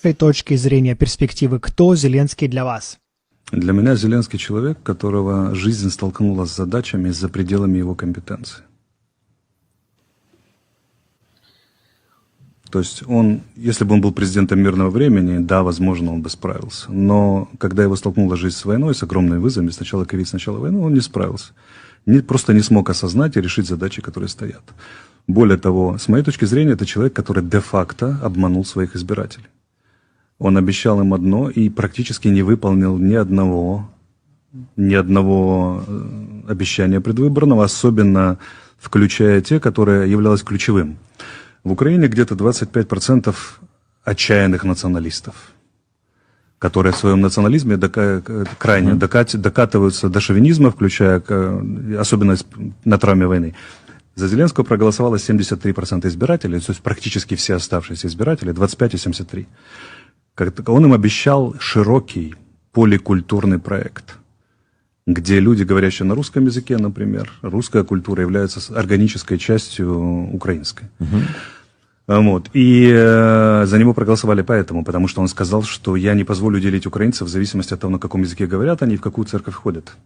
этой точки зрения перспективы, кто Зеленский для вас? Для меня Зеленский человек, которого жизнь столкнула с задачами за пределами его компетенции. То есть он, если бы он был президентом мирного времени, да, возможно, он бы справился. Но когда его столкнула жизнь с войной, с огромными вызовами, сначала ковид, сначала война, он не справился. Не, просто не смог осознать и решить задачи, которые стоят. Более того, с моей точки зрения, это человек, который де-факто обманул своих избирателей. Он обещал им одно и практически не выполнил ни одного, ни одного э, обещания предвыборного, особенно включая те, которые являлось ключевым. В Украине где-то 25% отчаянных националистов, которые в своем национализме дока- крайне докат- докатываются до шовинизма, включая, э, особенно на травме войны. За Зеленского проголосовало 73% избирателей, то есть практически все оставшиеся избиратели, 25 и 73. Как- Он им обещал широкий поликультурный проект, где люди, говорящие на русском языке, например, русская культура является органической частью украинской. Вот. И э, за него проголосовали поэтому, потому что он сказал, что я не позволю делить украинцев в зависимости от того, на каком языке говорят они и в какую церковь ходят.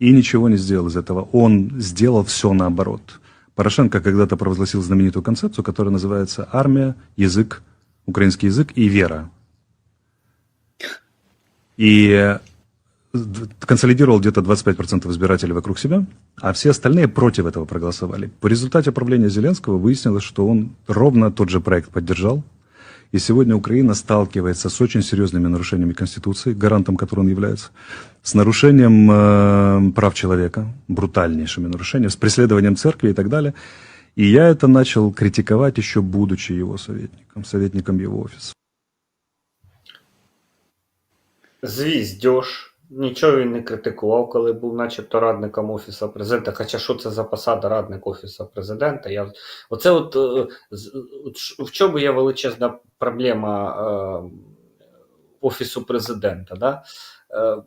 И ничего не сделал из этого. Он сделал все наоборот. Порошенко когда-то провозгласил знаменитую концепцию, которая называется «Армия, язык, украинский язык и вера». И э, консолидировал где-то 25% избирателей вокруг себя, а все остальные против этого проголосовали. По результате правления Зеленского выяснилось, что он ровно тот же проект поддержал. И сегодня Украина сталкивается с очень серьезными нарушениями Конституции, гарантом которой он является, с нарушением э, прав человека, брутальнейшими нарушениями, с преследованием церкви и так далее. И я это начал критиковать еще будучи его советником, советником его офиса. Звіздьош. Нічого він не критикував, коли був начебто радником Офісу президента. Хоча що це за посада радник Офісу президента? Я... Оце от, е, от в чому є величезна проблема е, Офісу президента. Да? Е,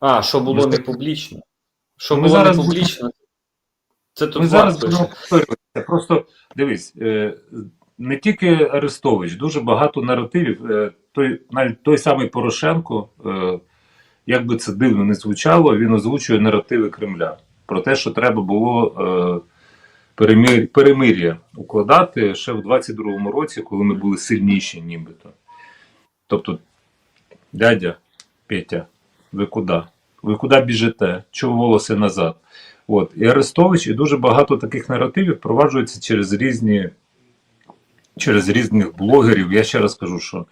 а, що було не публічно. Що було зараз не публічно. Це тут Ми зараз будемо повторюватися. Просто дивись, е, не тільки Арестович, дуже багато наративів. Е, Той, навіть той самий Порошенко, е, як би це дивно не звучало, він озвучує наративи Кремля про те, що треба було е, перемир, перемир'я укладати ще в 22-му році, коли ми були сильніші, нібито. Тобто, дядя Петя, ви куди? Ви куди біжите? Чого волоси назад? От. І Арестович, і дуже багато таких наративів впроваджується через різні, через різних блогерів. Я ще раз кажу, що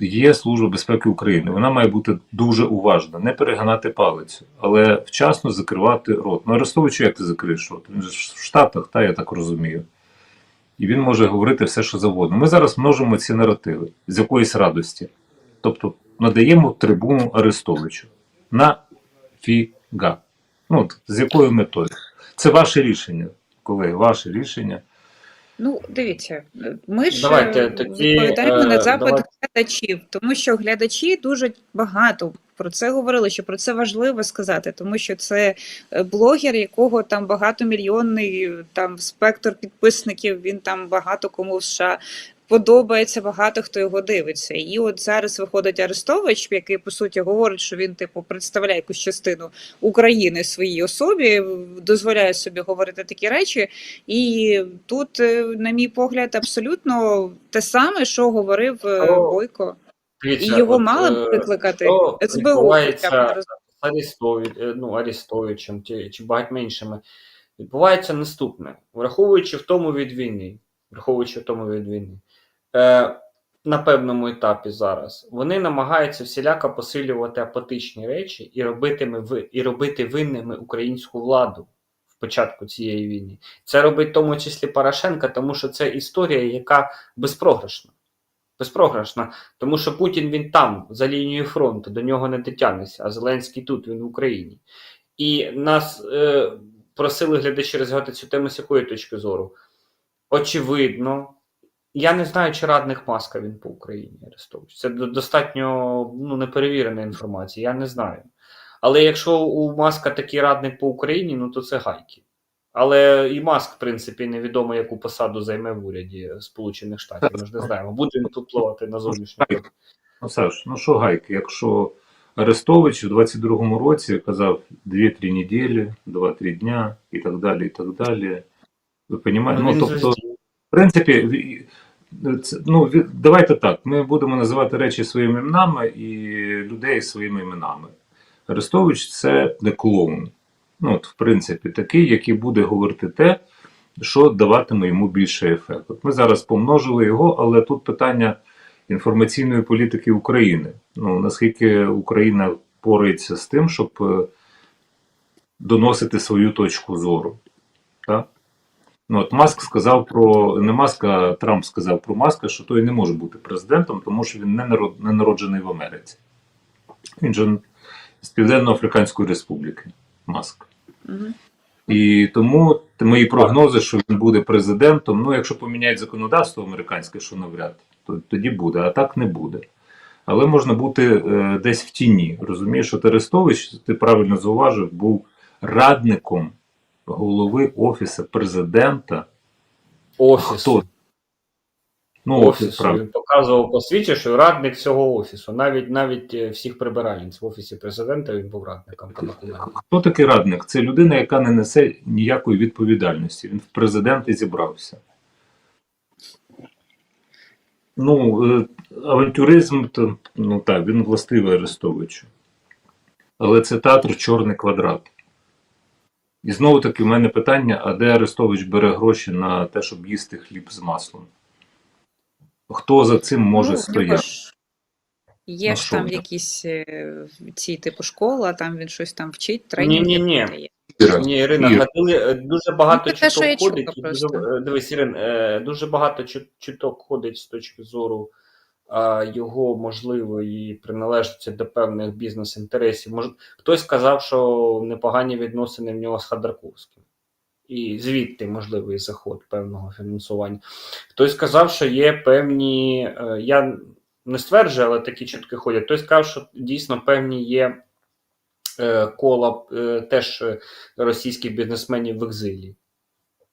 є Служба безпеки України. Вона має бути дуже уважна, не перегинати палицю, але вчасно закривати рот. Ну, Арестовичу, як ти закриєш рот? Він же в Штатах, та я так розумію. І він може говорити все, що завгодно. Ми зараз множимо ці наративи з якоїсь радості. Тобто надаємо трибуну Арестовичу. Нафіга. Ну, от, з якою метою? Це ваше рішення, колеги, ваше рішення. Ну, дивіться, ми ж Давайте е, тоді, відповідаємо е, на запит давайте. глядачів, тому що глядачі дуже багато про це говорили, що про це важливо сказати, тому що це е, блогер, якого там багатомільйонний там спектр підписників, він там багато кому в США. Подобається багато хто його дивиться. І от зараз виходить Арестович, який по суті говорить, що він типу представляє якусь частину України своїй особі, дозволяє собі говорити такі речі. І тут, е, на мій погляд, абсолютно те саме, що говорив е, О, Бойко. І його от, мали е, б викликати СБУ, Арестові, ну, Арестовичем чи, чи багатьма іншими, відбувається наступне. Враховуючи втому від війни, враховуючи втому від війни, е, на певному етапі зараз, вони намагаються всіляко посилювати апатичні речі і робити, і робити винними українську владу в початку цієї війни. Це робить в тому числі Порошенка, тому що це історія, яка безпрограшна. Безпрограшна, тому що Путін він там, за лінією фронту, до нього не дотягнеться, а Зеленський тут, він в Україні. І нас е, просили глядачі розвивати цю тему з якої точки зору. Очевидно, я не знаю, чи радник маска він по Україні Арестович. Це достатньо ну, неперевірена інформація, я не знаю. Але якщо у маска такий радник по Україні, ну то це гайки. Але і Маск, в принципі, невідомо, яку посаду займе в уряді Сполучених Штатів. Ми ж не знаємо, буде він тут впливати на зовнішню. Ну, Саш, ну що гайки, якщо Арестович у 22-му році казав 2-3 неділі, 2-3 дня і так далі, і так далі. Ви розумієте? Ну, Він тобто, в принципі, ну, давайте так. Ми будемо називати речі своїми іменами і людей своїми іменами. Арестович це не клоун. Ну, от, в принципі, такий, який буде говорити те, що даватиме йому більше ефект. От ми зараз помножили його, але тут питання інформаційної політики України. Ну, наскільки Україна порається з тим, щоб е, доносити свою точку зору. Так? Ну, от Маск сказав про не Маск, а Трамп сказав про Маска, що той не може бути президентом, тому що він не, народ, не народжений в Америці. Він же з Південно-Африканської Республіки, Маск. І тому мої прогнози, що він буде президентом, ну, якщо поміняють законодавство американське, що навряд, то тоді буде, а так не буде. Але можна бути е, десь в тіні. Розумієш, що Терестович, ти правильно зауважив, був радником голови Офісу президента. Офісу. Хто? Ну, офісу. Він показував по світі, що радник всього офісу. Навіть навіть е, всіх прибиральниць в офісі президента він був радником. Хто такий радник? Це людина, яка не несе ніякої відповідальності. Він в президенти зібрався. Ну, е, авантюризм, то, ну так, він властивий Арестовичу. Але це театр Чорний квадрат. І знову таки в мене питання: а де Арестович бере гроші на те, щоб їсти хліб з маслом? Хто за цим може Ну, стояти? Є Ну, ж там якісь е, ці типу школа, там він щось там вчить, тренінги Ні-ні-ні. Ні, Ірина, Ір. ходили е, дуже багато Ну, чуток ходить. дуже, е, дивись, Ірин, дуже багато чут- чуток ходить з точки зору його можливої приналежності до певних бізнес-інтересів. Мож... Хтось сказав, що непогані відносини в нього з Ходорковським. І звідти можливий заход певного фінансування. Хтось сказав, що є певні. е, Я не стверджую, але такі чутки ходять. Хтось сказав, що дійсно певні є е, кола е, теж російських бізнесменів в екзилі,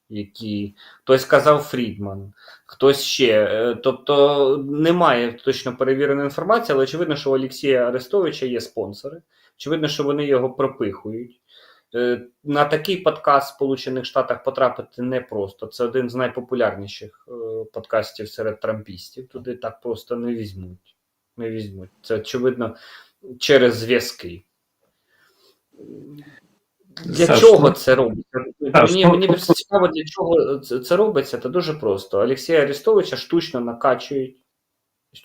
які хтось сказав Фрідман, хтось ще. Е, Тобто немає точно перевіреної інформації, але очевидно, що у Олексія Арестовича є спонсори. Очевидно, що вони його пропихують. Е, На такий подкаст в Сполучених Штатах потрапити непросто. Це один з найпопулярніших е, подкастів серед трампістів. Туди так просто не візьмуть. Не візьмуть. Це очевидно через зв'язки. Для Саш, чого ну, це робиться? Саш, мені ну, мені ну, просто цікаво, для чого це, це робиться. Це дуже просто. Олексія Арестовича штучно накачують,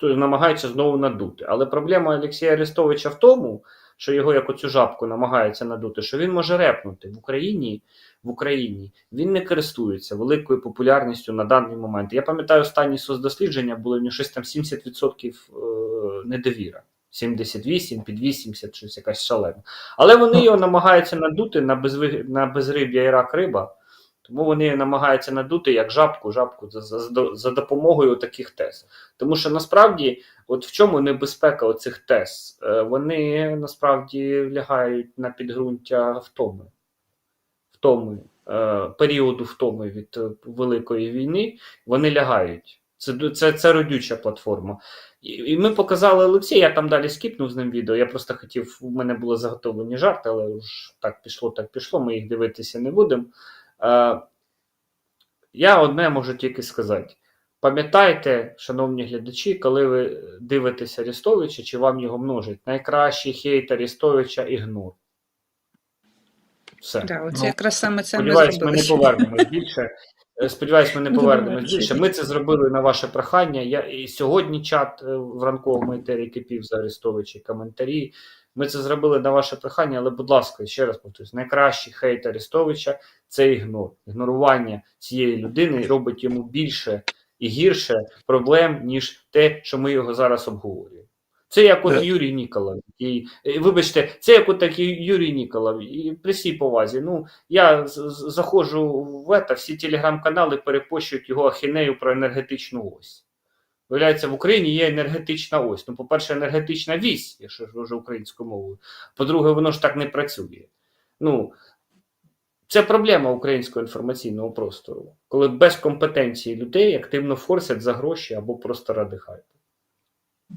намагаються знову надути. Але проблема Олексія Арестовича в тому, що його як оцю жабку намагаються надути, що він може репнути в Україні. В Україні він не користується великою популярністю на даний момент. Я пам'ятаю, останні соцдослідження були в нього щось там 70% е, недовіра. 78, під 80, щось якась шалена. Але вони його намагаються надути на, безви... на безриб'я і рак риба, тому вони намагаються надути як жабку, жабку за, за, за допомогою таких тез. Тому що насправді, от в чому небезпека оцих тез? Е, Вони насправді лягають на підґрунтя втоми, втоми, е, періоду втоми від Великої війни, вони лягають. Це, це, це родюча платформа. І, і ми показали Олексія, я там далі скіпнув з ним відео. Я просто хотів, у мене були заготовлені жарти, але ж так пішло, так пішло, ми їх дивитися не будемо. Е, я одне можу тільки сказати. Пам'ятайте, шановні глядачі, коли ви дивитеся Арестовича, чи вам його множить, найкращий хейт Арестовича ігнор. Все. Да, оце Ну, якраз саме це ми ми не повернемось більше. Е, Сподіваюсь, ми не Будемо повернемось більше. Ми це зробили на ваше прохання. Я і сьогодні чат е, в ранковому етері кипів за Арестовичі коментарі. Ми це зробили на ваше прохання, але, будь ласка, ще раз повторюсь, найкращий хейт Арестовича це ігнор. Ігнорування цієї людини робить йому більше і гірше проблем, ніж те, що ми його зараз обговорюємо. Це як от Е. Юрій Ніколов. І, е, вибачте, це як от такий Юрій Ніколов. І при всій повазі. Ну, я заходжу в ета, всі телеграм-канали перепощують його ахінею про енергетичну ось. Виявляється, в Україні є енергетична ось. Ну, по-перше, енергетична вісь, якщо ж вже українською мовою. По-друге, воно ж так не працює. Ну, Це проблема українського інформаційного простору, коли без компетенції людей активно форсять за гроші або просто ради хайпу.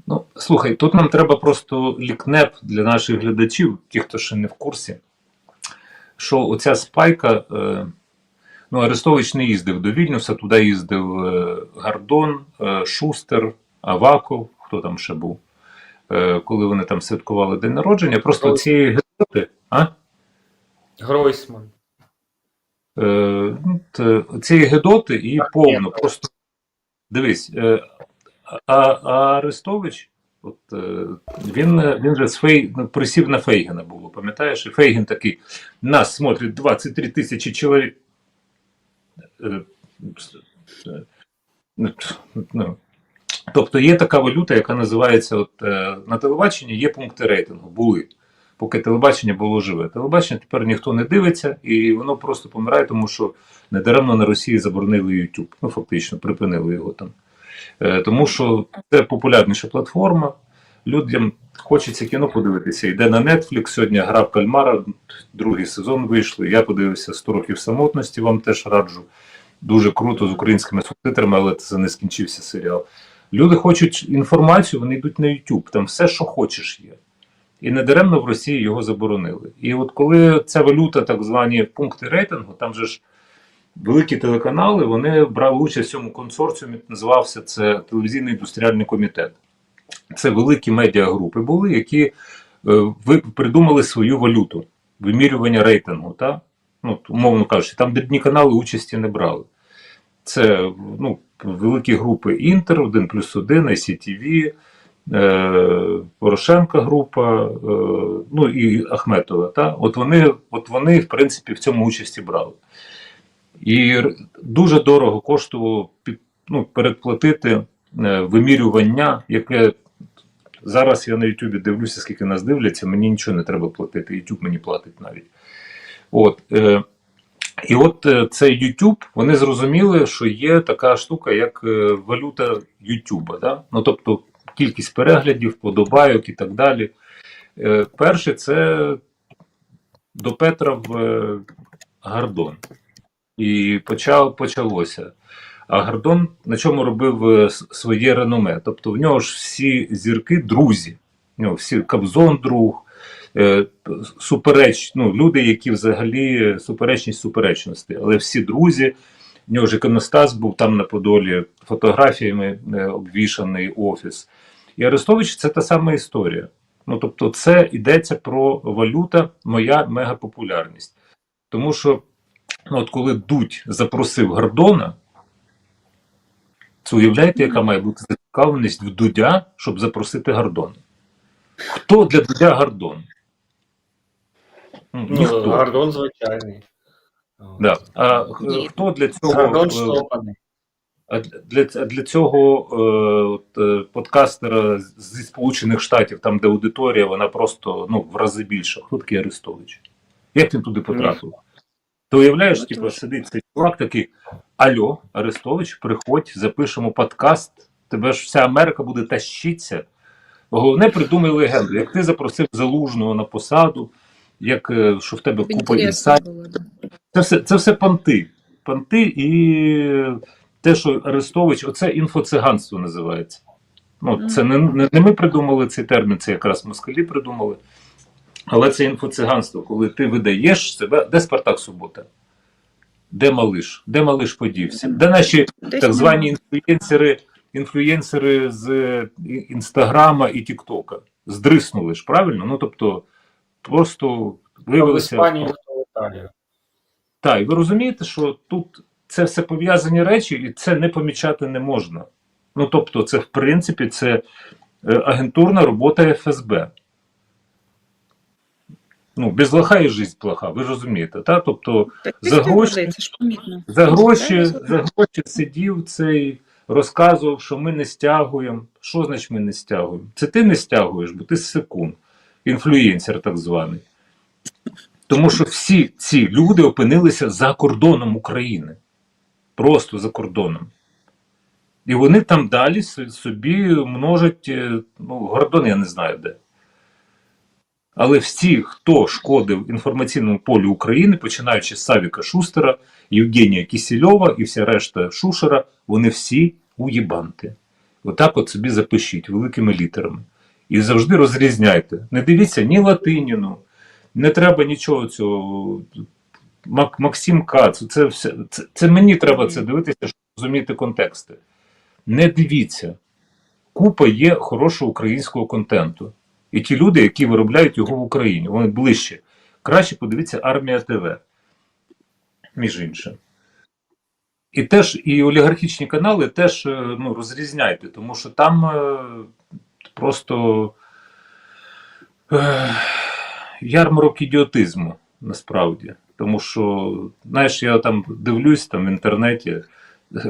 Ну, слухай, тут нам треба просто лікнеп для наших глядачів, ті, хто ще не в курсі, що оця спайка. Е, ну, Арестович не їздив до Вільнюса, туди їздив е, Гардон, е, Шустер, Аваков, хто там ще був, е, коли вони там святкували день народження. Просто Гройсман. цієї гедоти, а? Гройсман. Е, ну, цієї гедоти і Так, повно. Просто дивись, е, а, а Арестович, от, е, він, він же з Фей, ну, присів на Фейгена було, пам'ятаєш? І Фейген такий, нас смотрить 23 тисячі чоловік. Е, е, ну, ну, Тобто є така валюта, яка називається от, на телебаченні є пункти рейтингу, були. Поки телебачення було живе. Телебачення тепер ніхто не дивиться, і воно просто помирає, тому що недаремно на Росії заборонили YouTube. Ну, фактично, припинили його там. Е, тому що це популярніша платформа. Людям хочеться кіно подивитися. Йде на Netflix. Сьогодні гра в Кальмара, другий сезон вийшли. Я подивився 100 років самотності, вам теж раджу. Дуже круто з українськими субтитрами, але це не скінчився серіал. Люди хочуть інформацію, вони йдуть на YouTube. Там все, що хочеш, є. І недаремно в Росії його заборонили. І от коли ця валюта, так звані пункти рейтингу, там же ж великі телеканали, вони брали участь в цьому консорціумі, називався це телевізійний індустріальний комітет. Це великі медіагрупи були, які е, придумали свою валюту, вимірювання рейтингу. Та? Ну, умовно кажучи, там дрібні канали участі не брали. Це ну, великі групи Інтер, 1 плюс 1, ICTV, е, Порошенка група, е, ну і Ахметова. Та? От, вони, от вони, в принципі, в цьому участі брали. І дуже дорого коштувало ну, передплатити е, вимірювання, яке зараз я на Ютубі дивлюся, скільки нас дивляться, мені нічого не треба платити, Ютуб мені платить навіть. От, е, і от е, цей YouTube, вони зрозуміли, що є така штука, як е, валюта YouTube. Да? Ну, тобто кількість переглядів, подобайок і так далі. Е, перше, це до Петра в Гардон. І почав, почалося. А Гордон на чому робив е, своє реноме? Тобто в нього ж всі зірки друзі. В нього всі Кобзон друг, е, супереч, ну, люди, які взагалі суперечність суперечності, але всі друзі. В нього ж іконостас був там на Подолі, фотографіями е, обвішаний офіс. І Арестович це та сама історія. Ну, тобто, це йдеться про валюта, моя мегапопулярність. Тому що, ну, от коли Дудь запросив Гордона, це уявляєте, яка має бути зацікавленість в Дудя, щоб запросити Гордона? Хто для Дудя Гордон? Ну, Ну, Ніхто. Гордон звичайний. Да. А Ні. хто для цього Гордон е, штопаний. а для, для, для цього е, от, е, подкастера зі Сполучених Штатів, там де аудиторія, вона просто ну, в рази більша. Хто такий Арестович? Як він туди потрапив? Ти уявляєш, типу, сидить цей чувак такий: Альо, Арестович, приходь, запишемо подкаст, тебе ж вся Америка буде тащитися. Головне, придумай легенду. Як ти запросив залужного на посаду, як е, що в тебе купа інсайтів. Це все, це все понти. Понти і те, що Арестович, оце інфоциганство називається. Ну, це не, не, не ми придумали цей термін, це якраз москалі придумали. Але це інфоциганство, коли ти видаєш себе. Де Спартак Субота? Де Малиш? Де Малиш подівся? Де наші так звані інфлюєнсери, інфлюєнсери з Інстаграма і Тіктока? Здриснули ж, правильно? Ну тобто, просто В виявилося. Іспанії Італії. Так, і ви розумієте, що тут це все пов'язані речі, і це не помічати не можна. Ну тобто, це в принципі це е, агентурна робота ФСБ. Ну, без лоха і жизнь плоха, ви ж розумієте, та? Тобто Так, за гроші- за гроші, за гроші сидів цей, розказував, що ми не стягуємо. Що значить ми не стягуємо? Це ти не стягуєш, бо ти секунд, інфлюєнсер так званий. Тому що всі ці люди опинилися за кордоном України. Просто за кордоном. І вони там далі собі множать, е, ну, Гордон я не знаю де. Але всі, хто шкодив інформаційному полі України, починаючи з Савіка Шустера, Євгенія Кісільова і вся решта Шушера, вони всі уєбанти. Отак от собі запишіть великими літерами. І завжди розрізняйте. Не дивіться ні Латиніну, не треба нічого цього. Мак, Максим Кац, це, все, це, це мені треба це дивитися, щоб розуміти контексти. Не дивіться. Купа є хорошого українського контенту. І ті люди, які виробляють його в Україні, вони ближче. Краще подивіться Армія ТВ, між іншим. І теж і олігархічні канали теж е, ну, розрізняйте, тому що там е, просто е, ярмарок ідіотизму насправді. Тому що, знаєш, я там дивлюсь там в інтернеті,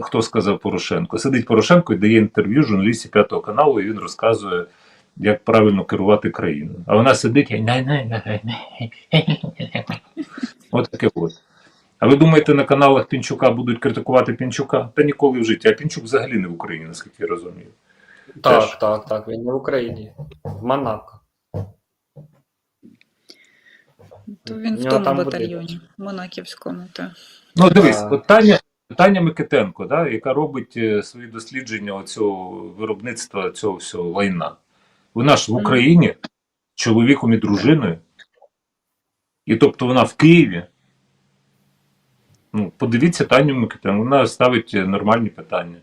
хто сказав Порошенко. Сидить Порошенко і дає інтерв'ю журналістів п'ятого каналу, і він розказує, як правильно керувати країною. А вона сидить і от таке от. А ви думаєте, на каналах Пінчука будуть критикувати Пінчука? Та ніколи в житті. А Пінчук взагалі не в Україні, наскільки я розумію. Так, Теж. так, так. Він не в Україні. В Монако. То він в тому батальйоні, Монаківському. Та. Ну, дивись, от Таня, Таня Микитенко, да, яка робить е, свої дослідження цього виробництва цього всього лайна. Вона ж в Україні чоловіком і дружиною. І тобто вона в Києві. Ну, подивіться Таню Микитян, вона ставить нормальні питання.